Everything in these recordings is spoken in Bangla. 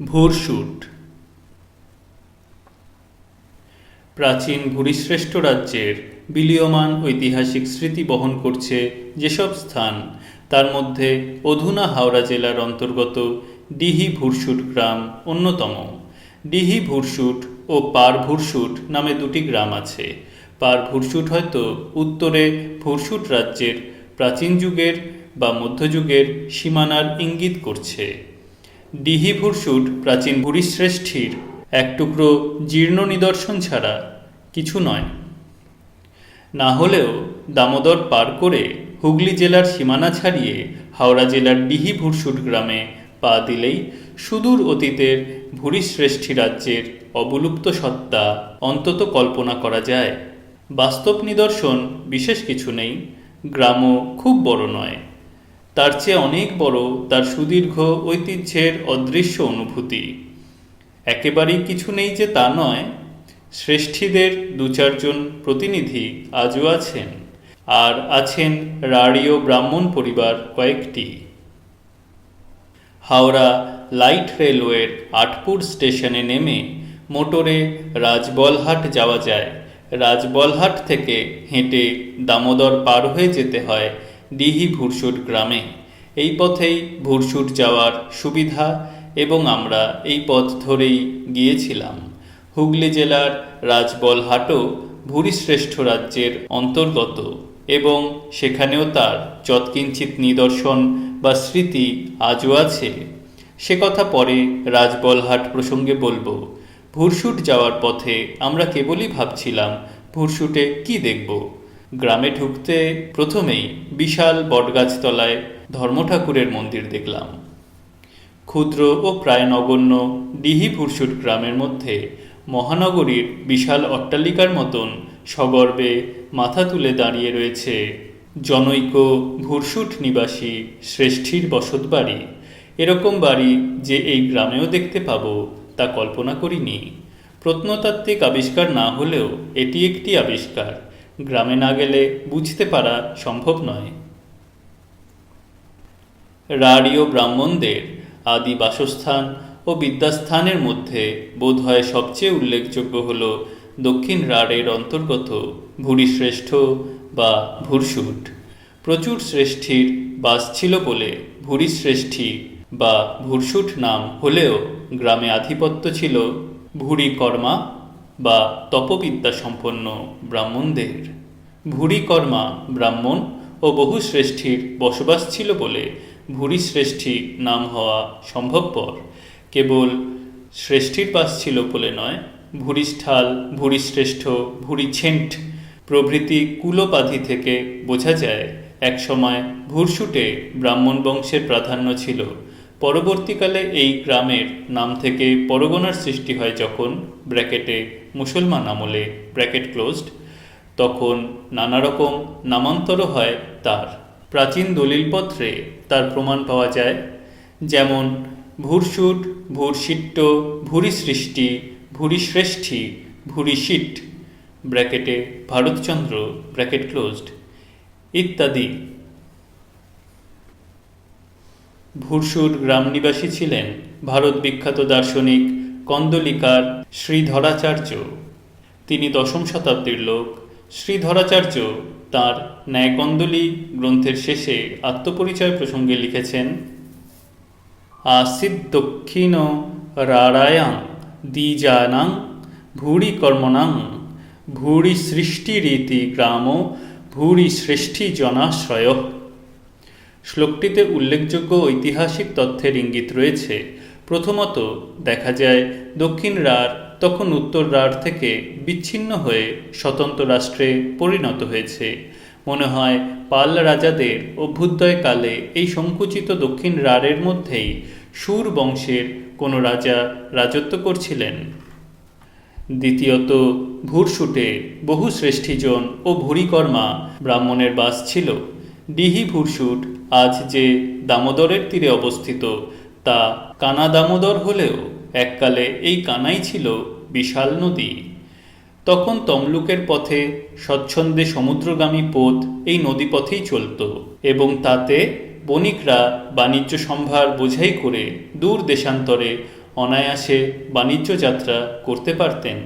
ভোরশুট প্রাচীন ভূরিশ্রেষ্ঠ রাজ্যের বিলীয়মান ঐতিহাসিক স্মৃতি বহন করছে যেসব স্থান, তার মধ্যে অধুনা হাওড়া জেলার অন্তর্গত ডিহি ভুরশুট গ্রাম অন্যতম। ডিহি ভুরশুট ও পার ভুরশুট নামে দুটি গ্রাম আছে। পার ভুরশুট হয়তো উত্তরে ভুরশুট রাজ্যের প্রাচীন যুগের বা মধ্যযুগের সীমানার ইঙ্গিত করছে। ডিহি ভুরশুট প্রাচীন ভূরিশ্রেষ্ঠীর এক টুকরো জীর্ণ নিদর্শন ছাড়া কিছু নয়। না হলেও দামোদর পার করে হুগলি জেলার সীমানা ছাড়িয়ে হাওড়া জেলার ডিহি ভুরসুট গ্রামে পা দিলেই সুদূর অতীতের ভুরিশ্রেষ্ঠী রাজ্যের অবলুপ্ত সত্তা অন্তত কল্পনা করা যায়। বাস্তব নিদর্শন বিশেষ কিছু নেই, গ্রামও খুব বড় নয়। তার চেয়ে অনেক বড় তার সুদীর্ঘ ঐতিহ্যের অদৃশ্য অনুভূতি। একেবারেই কিছু নেই যে তা নয়, শ্রেষ্ঠীদের দু চারজন প্রতিনিধি আজও আছেন, আর আছেন রাড়ীয় ব্রাহ্মণ পরিবার কয়েকটি। হাওড়া লাইট রেলওয়ের আটপুর স্টেশনে নেমে মোটরে রাজবলহাট যাওয়া যায়। রাজবলহাট থেকে হেঁটে দামোদর পার হয়ে যেতে হয় ডিহি ভুরশুট গ্রামে। এই পথেই ভুরশুট যাওয়ার সুবিধা এবং আমরা এই পথ ধরেই গিয়েছিলাম। হুগলি জেলার রাজবলহাটও ভূরিশ্রেষ্ঠ রাজ্যের অন্তর্গত এবং সেখানেও তার যৎকিঞ্চিত নিদর্শন বা স্মৃতি আজও আছে। সে কথা পরে রাজবলহাট প্রসঙ্গে বলব, ভুরশুট যাওয়ার পথে আমরা কেবলই ভাবছিলাম, ভুরশুটে কি দেখব? গ্রামে ঢুকতে প্রথমেই বিশাল বটগাছতলায় ধর্মঠাকুরের মন্দির দেখলাম। ক্ষুদ্র ও প্রায় নগণ্য ডিহি ভুরশুট গ্রামের মধ্যে মহানগরীর বিশাল অট্টালিকার মতন সগর্বে মাথা তুলে দাঁড়িয়ে রয়েছে জনৈক ভুরসুট নিবাসী শ্রেষ্ঠীর বসতবাড়ি এরকম বাড়ি যে এই গ্রামেও দেখতে পাবো তা কল্পনা করিনি। প্রত্নতাত্ত্বিক আবিষ্কার না হলেও এটি একটি আবিষ্কার। গ্রামে না গেলে বুঝতে পারা সম্ভব নয়। রাড়ীয় ব্রাহ্মণদের আদি বাসস্থান ও বিদ্যাস্থানের মধ্যে বোধহয় সবচেয়ে উল্লেখযোগ্য হল দক্ষিণ রাড়ের অন্তর্গত ভূরিশ্রেষ্ঠ বা ভুরশুট প্রচুর শ্রেষ্ঠীর বাস ছিল বলে ভূরিশ্রেষ্ঠী বা ভুরশুট নাম হলেও গ্রামে আধিপত্য ছিল ভুরিকর্মা বা তপবিদ্যা সম্পন্ন ব্রাহ্মণদের। ভুরিকর্মা ব্রাহ্মণ ও বহু শ্রেষ্ঠীর বসবাস ছিল বলে ভূরিশ্রেষ্ঠী নাম হওয়া সম্ভবপর। কেবল শ্রেষ্ঠীর বাস ছিল বলে নয়, ভূরিষ্ঠাল, ভূরিশ্রেষ্ঠ, ভূরিছেন্ট প্রভৃতি কুলোপাধি থেকে বোঝা যায়, একসময় ভুরশুটে ব্রাহ্মণ বংশের প্রাধান্য ছিল। পরবর্তীকালে এই গ্রামের নাম থেকে পরগনার সৃষ্টি হয় যখন, ব্র্যাকেটে মুসলমান আমলে, ব্র্যাকেট ক্লোজড তখন নানা রকম নামান্তর হয় তার। প্রাচীন দলিলপত্রে তার প্রমাণ পাওয়া যায়, যেমন ভুরশুট ভূরশিট্ট ভূরিসৃষ্টি, ভূরিশ্রেষ্ঠী ভূরিশিট ব্র্যাকেটে ভারতচন্দ্র, ব্র্যাকেট ক্লোজড, ইত্যাদি। ভুরশুর গ্রাম নিবাসী ছিলেন ভারত বিখ্যাত দার্শনিক কন্দলিকার শ্রীধরাচার্য। তিনি দশম শতাব্দীর লোক। শ্রীধরাচার্য তাঁর ন্যায়কন্দলি গ্রন্থের শেষে আত্মপরিচয় প্রসঙ্গে লিখেছেন আসিদ দক্ষিণ রাড়ায়াং দ্বিজানাং ভূরি কর্মণাং ভূরি সৃষ্টিরীতি গ্রাম ভূরি সৃষ্টি জনাশ্রয়। শ্লোকটিতে উল্লেখযোগ্য ঐতিহাসিক তথ্যের ইঙ্গিত রয়েছে। প্রথমত দেখা যায় দক্ষিণ রাঢ় তখন উত্তর রাঢ় থেকে বিচ্ছিন্ন হয়ে স্বতন্ত্র রাষ্ট্রে পরিণত হয়েছে। মনে হয় পাল রাজাদের অভ্যুদয়কালে এই সংকুচিত দক্ষিণ রাঢ়ের মধ্যেই সুর বংশের কোনো রাজা রাজত্ব করছিলেন। দ্বিতীয়ত ভুরশুটে বহু শ্রেষ্ঠীজন ও ভুরিকর্মা ব্রাহ্মণের বাস ছিল। ডিহি ভুরশুট আজ যে দামোদরের তীরে অবস্থিত, তা কানা দামোদর হলেও এককালে এই কানাই ছিল বিশাল নদী। তখন তমলুকের পথে স্বচ্ছন্দে সমুদ্রগামী পথ এই নদীপথেই চলত এবং তাতে বণিকরা বাণিজ্য সম্ভার বোঝাই করে দূর দেশান্তরে অনায়াসে বাণিজ্য যাত্রা করতে পারতেন।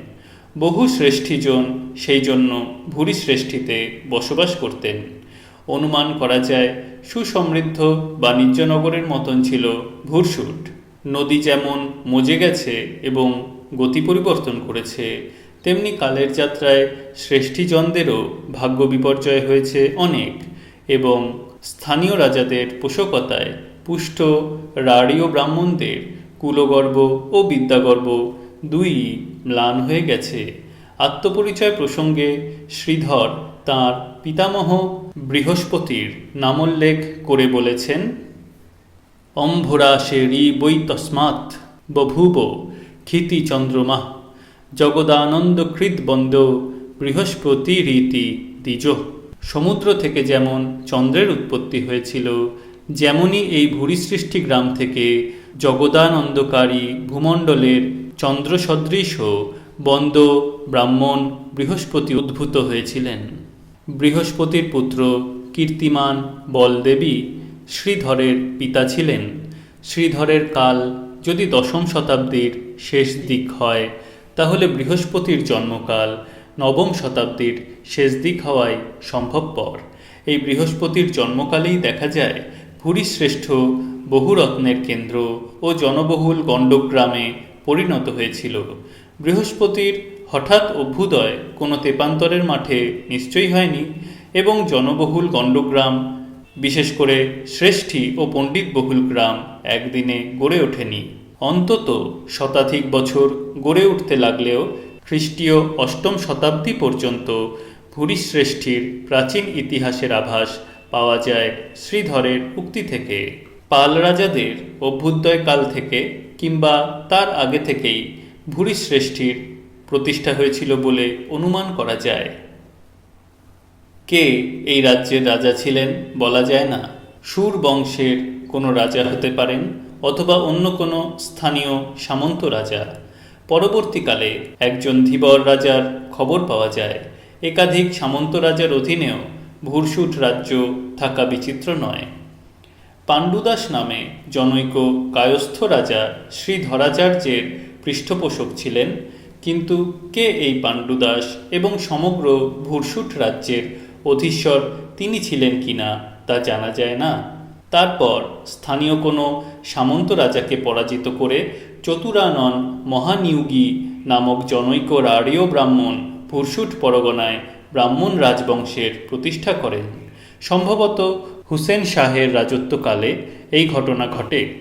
বহু শ্রেষ্ঠীজন সেই জন্য ভুরি শ্রেষ্ঠীতে বসবাস করতেন। অনুমান করা যায় সুসমৃদ্ধ বাণিজ্যনগরের মতন ছিল ভুরসুট। নদী যেমন মজে গেছে এবং গতি পরিবর্তন করেছে, তেমনি কালের যাত্রায় শ্রেষ্ঠীজনদেরও ভাগ্য বিপর্যয় হয়েছে অনেক এবং স্থানীয় রাজাদের পোষকতায় পুষ্ট রাড়ীয় ব্রাহ্মণদের কুলগর্ব ও বিদ্যাগর্ব দুই ম্লান হয়ে গেছে। আত্মপরিচয় প্রসঙ্গে শ্রীধর তাঁর পিতামহ বৃহস্পতির নামোল্লেখ করে বলেছেন অম্ভরাশেরি বৈ তস্মাৎ। বভূব, ক্ষিতি চন্দ্রমা জগদানন্দকৃত বন্দ, বৃহস্পতি রীতি দ্বিজ। সমুদ্র থেকে যেমন চন্দ্রের উৎপত্তি হয়েছিল, যেমনই এই ভূরিসৃষ্টি গ্রাম থেকে জগদানন্দকারী ভূমণ্ডলের চন্দ্রসদৃশ বন্দ, ব্রাহ্মণ, বৃহস্পতি উদ্ভূত হয়েছিলেন। বৃহস্পতির পুত্র কীর্তিমান বলদেবী শ্রীধরের পিতা ছিলেন। শ্রীধরের কাল যদি দশম শতাব্দীর শেষ দিক হয়, তাহলে বৃহস্পতির জন্মকাল নবম শতাব্দীর শেষ দিক হওয়াই সম্ভবপর। এই বৃহস্পতির জন্মকালেই দেখা যায়, ভূরিশ্রেষ্ঠ বহুরত্নের কেন্দ্র ও জনবহুল গণ্ডগ্রামে পরিণত হয়েছিল। বৃহস্পতির হঠাৎ অভ্যুদয় কোনো তেপান্তরের মাঠে নিশ্চয়ই হয়নি এবং জনবহুল গণ্ডগ্রাম বিশেষ করে শ্রেষ্ঠী ও পণ্ডিত বহুল গ্রাম একদিনে গড়ে ওঠেনি। অন্তত শতাধিক বছর গড়ে উঠতে লাগলেও খ্রিস্টীয় অষ্টম শতাব্দী পর্যন্ত ভূরিশ্রেষ্ঠীর প্রাচীন ইতিহাসের আভাস পাওয়া যায় শ্রীধরের উক্তি থেকে। পাল রাজাদের অভ্যুদয় কাল থেকে কিংবা তার আগে থেকেই ভূরিশ্রেষ্ঠীর প্রতিষ্ঠা হয়েছিল বলে অনুমান করা যায়। কে এই রাজ্যের রাজা ছিলেন বলা যায় না। সুর বংশের কোনো রাজা হতে পারেন অথবা অন্য কোনো স্থানীয় সামন্ত রাজা। পরবর্তীকালে একজন ধীবর রাজার খবর পাওয়া যায়। একাধিক সামন্ত রাজার অধীনেও ভুরসুট রাজ্য থাকা বিচিত্র নয়। পাণ্ডুদাস নামে জনৈক কায়স্থ রাজা শ্রীধরাচার্যের পৃষ্ঠপোষক ছিলেন, কিন্তু কে এই পাণ্ডুদাস এবং সমগ্র ভুরসুট রাজ্যের অধীশ্বর তিনি ছিলেন কিনা তা জানা যায় না। তারপর স্থানীয় কোনো সামন্ত রাজাকে পরাজিত করে চতুরানন মহানিয়োগী নামক জনৈক রাড়ীয় ব্রাহ্মণ ভুরসুট পরগনায় ব্রাহ্মণ রাজবংশের প্রতিষ্ঠা করেন। সম্ভবত হুসেন শাহের রাজত্বকালে এই ঘটনা ঘটে।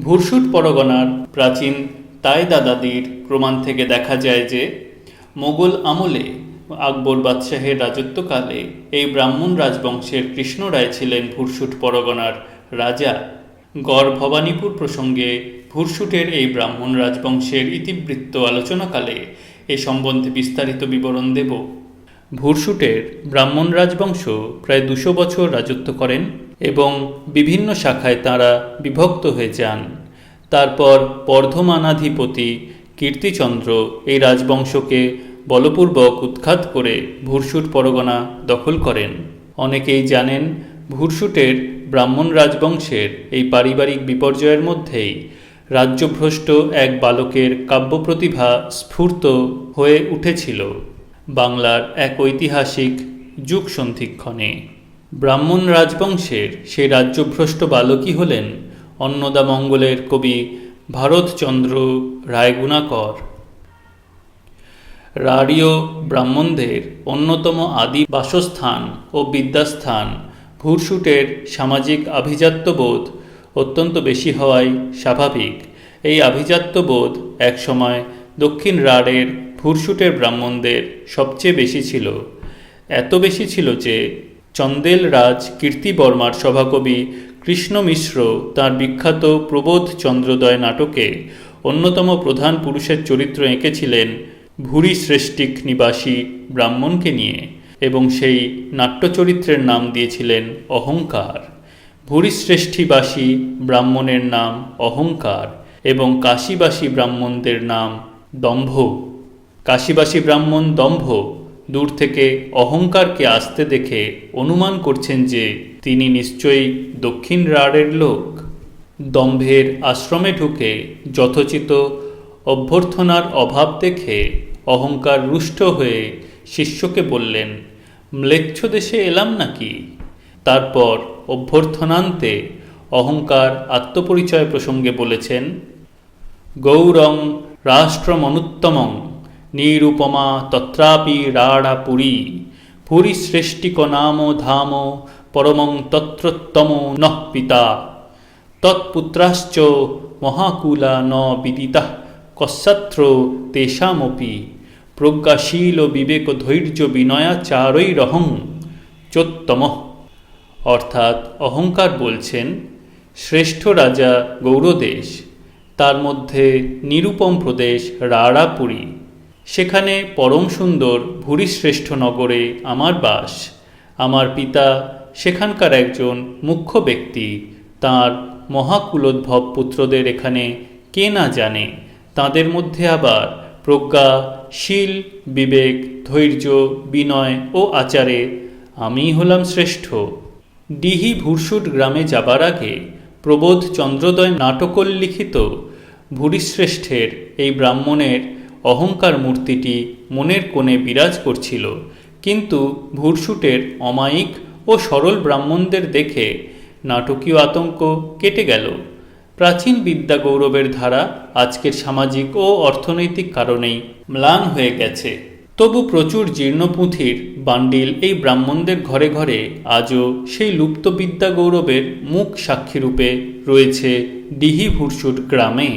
ভুরসুট পরগনার প্রাচীন তাই দাদাদির প্রমাণ থেকে দেখা যায় যে মোগল আমলে আকবর বাদশাহের রাজত্বকালে এই ব্রাহ্মণ রাজবংশের কৃষ্ণ রায় ছিলেন ভুরসুট পরগনার রাজা। গড় ভবানীপুর প্রসঙ্গে ভুরসুটের এই ব্রাহ্মণ রাজবংশের ইতিবৃত্ত আলোচনাকালে এ সম্বন্ধে বিস্তারিত বিবরণ দেব। ভুরসুটের ব্রাহ্মণ রাজবংশ প্রায় দুশো বছর রাজত্ব করেন এবং বিভিন্ন শাখায় তাঁরা বিভক্ত হয়ে যান। তারপর বর্ধমানাধিপতি কীর্তিচন্দ্র এই রাজবংশকে বলপূর্বক উৎখাত করে ভুরসুট পরগনা দখল করেন। অনেকেই জানেন ভুরসুটের ব্রাহ্মণ রাজবংশের এই পারিবারিক বিপর্যয়ের মধ্যেই রাজ্যভ্রষ্ট এক বালকের কাব্য প্রতিভা স্ফূর্ত হয়ে উঠেছিল। বাংলার এক ঐতিহাসিক যুগ সন্ধিক্ষণে ব্রাহ্মণ রাজবংশের সেই রাজ্যভ্রষ্ট বালকই হলেন অন্নদামঙ্গলের কবি ভারতচন্দ্র রায়গুণাকর। রাড়ীয় ব্রাহ্মণদের অন্যতম আদি বাসস্থান ও বিদ্যাস্থান। ভুরসুটের সামাজিক আভিজাত্যবোধ অত্যন্ত বেশি হওয়াই স্বাভাবিক। এই আভিজাত্যবোধ একসময় দক্ষিণ রাড়ের ভুরসুটের ব্রাহ্মণদের সবচেয়ে বেশি ছিল। এত বেশি ছিল যে চন্দেল রাজ কীর্তিবর্মার সভাকবি কৃষ্ণ মিশ্র তাঁর বিখ্যাত প্রবোধ চন্দ্রোদয় নাটকে অন্যতম প্রধান পুরুষের চরিত্র এঁকেছিলেন ভুরি শ্রেষ্ঠিক নিবাসী ব্রাহ্মণকে নিয়ে, এবং সেই নাট্যচরিত্রের নাম দিয়েছিলেন অহংকার। ভূরিশ্রেষ্ঠীবাসী ব্রাহ্মণের নাম অহংকার, এবং কাশীবাসী ব্রাহ্মণদের নাম দম্ভ। কাশীবাসী ব্রাহ্মণ দম্ভ দূর থেকে অহংকারকে আসতে দেখে অনুমান করছেন যে তিনি নিশ্চয়ই দক্ষিণ রাড়ের লোক। দম্ভের আশ্রমে ঢুকে যথোচিত অভ্যর্থনার অভাব দেখে অহংকার রুষ্ট হয়ে শিষ্যকে বললেন, ম্লেচ্ছ দেশে এলাম নাকি? তারপর অভ্যর্থনান্তে অহংকার আত্মপরিচয় প্রসঙ্গে বলেছেন, গৌরং রাষ্ট্রমনুত্তমং নিরুপমা তত্রাপি রাড়া পুরী পুরী শ্রেষ্টিক নাম ধাম পরমং তত্রোত্তম নঃ পিতা। তৎপুত্রাশ্চ মহাকুলা ন বিদিতা কস্যাত্র তেষামপি। প্রজ্ঞাশীল বিবেক ধৈর্য বিনয়াচারৈরহং চোত্তম। অর্থাৎ অহংকার বলছেন, শ্রেষ্ঠ রাজা গৌরদেশ, তার মধ্যে নিরুপম প্রদেশ রাড়াপুরী। সেখানে পরম সুন্দর ভূরিশ্রেষ্ঠ নগরে আমার বাস, আমার পিতা সেখানকার একজন মুখ্য ব্যক্তি, তার মহাকুলোদ্ভব পুত্রদের এখানে কে না জানে, তাদের মধ্যে আবার প্রজ্ঞা শীল, বিবেক, ধৈর্য, বিনয় ও আচারে আমি হলাম শ্রেষ্ঠ। ডিহি ভুরসুট গ্রামে যাবার আগে প্রবোধ চন্দ্রোদয় নাটকোল্লিখিত ভূরিশ্রেষ্ঠের এই ব্রাহ্মণের অহংকার মূর্তিটি মনের কোণে বিরাজ করছিল। কিন্তু ভুরসুটের অমায়িক ও সরল ব্রাহ্মণদের দেখে নাটকীয় আতঙ্ক কেটে গেল। প্রাচীন বিদ্যা গৌরবের ধারা আজকের সামাজিক ও অর্থনৈতিক কারণেই ম্লান হয়ে গেছে। তবু প্রচুর জীর্ণ পুঁথির বান্ডিল এই ব্রাহ্মণদের ঘরে ঘরে আজও সেই লুপ্ত বিদ্যা গৌরবের মুখ সাক্ষীরূপে রয়েছে ডিহি ভুরসুট গ্রামে।